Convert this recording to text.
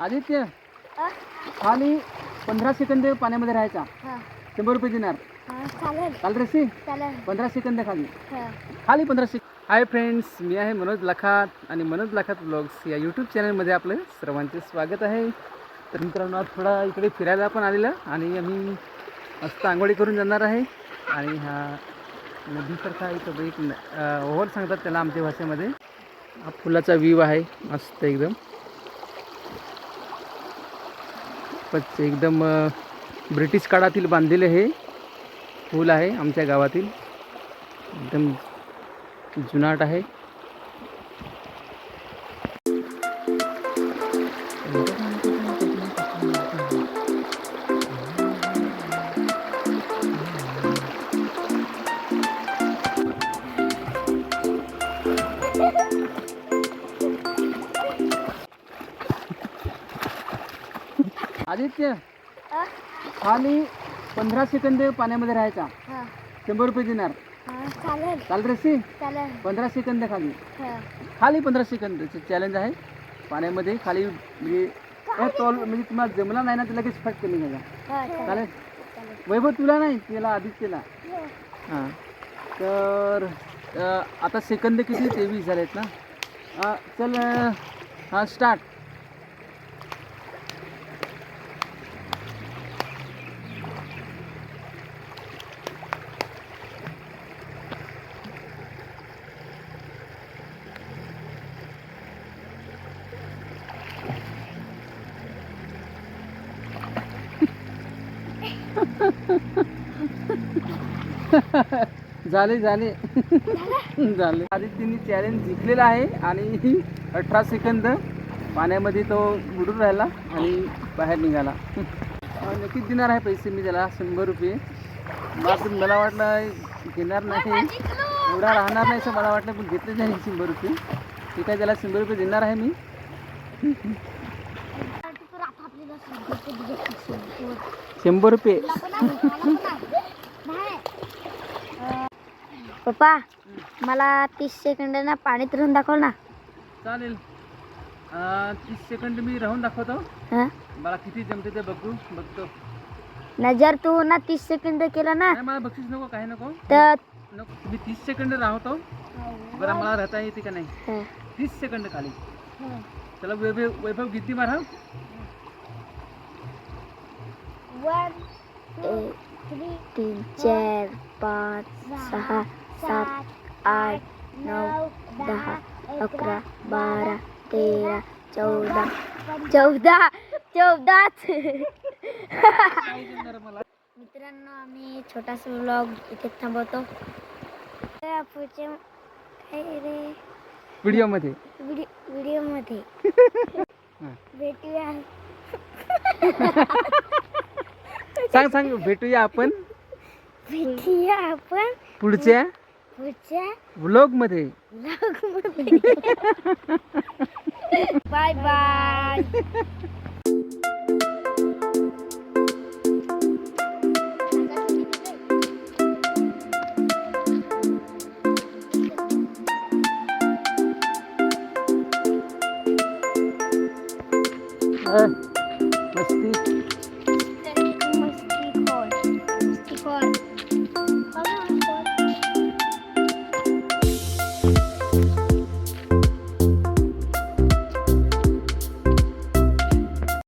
आदित्य खाली पंधरा सेकंद पाण्यामध्ये राहायचा. शंभर रुपये देणार. हा चाल रसी पंधरा सेकंद खाली. हा. खाली पंधरा सेकंद हाय फ्रेंड्स मी आहे मनोज लखात आणि मनोज लखात ब्लॉग्स या यूट्यूब चॅनलमध्ये आपलं सर्वांचे स्वागत आहे. तर मित्रांनो आज थोडा इकडे फिरायला पण आलेलं आणि आम्ही मस्त आंघोळी करून जाणार आहे. आणि हा नदीसारखा इथं एक ओव्हर सांगतात त्याला आमच्या भाषेमध्ये. हा फुलाचा व्ह्यू आहे मस्त एकदम. खूपच एकदम ब्रिटिश काळातील बांधलेले हे पूल आहे आमच्या गावातील. एकदम जुनाट आहे. आदित्य हा खाली पंधरा सेकंद पाण्यामध्ये राहायचा. हा. शंभर रुपये देणार. हा चालेल. चाल रसी चालेल. पंधरा सेकंद खाली. हा. खाली पंधरा सेकंद चॅलेंज आहे. पाण्यामध्ये खाली म्हणजे हे तोल म्हणजे तुम्हाला जमला नाही ना तर लगेच फट कमी घ्यायचा हा चालेल. चालेल? वैभव तुला नाही? तिला आदित्यला. हां. तर अ, आता सेकंद किती? तेवीस झालेत ना? अ, चल हां स्टार्ट झाले झाले. झाले. आदित्यने चॅलेंज जिंकलेला आहे आणि अठरा सेकंद पाण्यामध्ये तो बुडून राहिला आणि बाहेर निघाला. नक्कीच देणार आहे पैसे मी त्याला शंभर रुपये. बापरे, मला वाटलं घेणार नाही. एवढा राहणार नाही असं मला वाटलं पण घेतले नाही शंभर रुपये. ठीक आहे त्याला शंभर रुपये देणार आहे मी. शंभर रुपये. पप्पा मला तीस सेकंद ना पाणीत राहून दाखव ना. चालेल. अं, तीस सेकंद मी राहून दाखवतो. हा? मला किती जमते ते बघू बघतो. ना जर तू ना तीस सेकंद केला ना मला बक्षीस नको काही नको. तर नको. मी तीस सेकंद राहतो. बरं मला राहता येते का नाही? हा. तीस सेकंद खाली. चला वैभव वैभव किती मारा एक तीन चार पाच सहा सात आठ नऊ दहा अकरा बारा तेरा चौदा चौदा चौदाच. मित्रांनो आम्ही छोटासा व्लॉग इथे थांबवतो. पुढचे काय रे? व्हिडिओमध्ये. व्हिडिओ व्हिडिओमध्ये. भेटूया. सांग सांग भेटूया आपण. भेटूया आपण. पुढच्या? व्लॉगमध्ये. व्लॉगमध्ये. Bye bye. अ, मस्ती.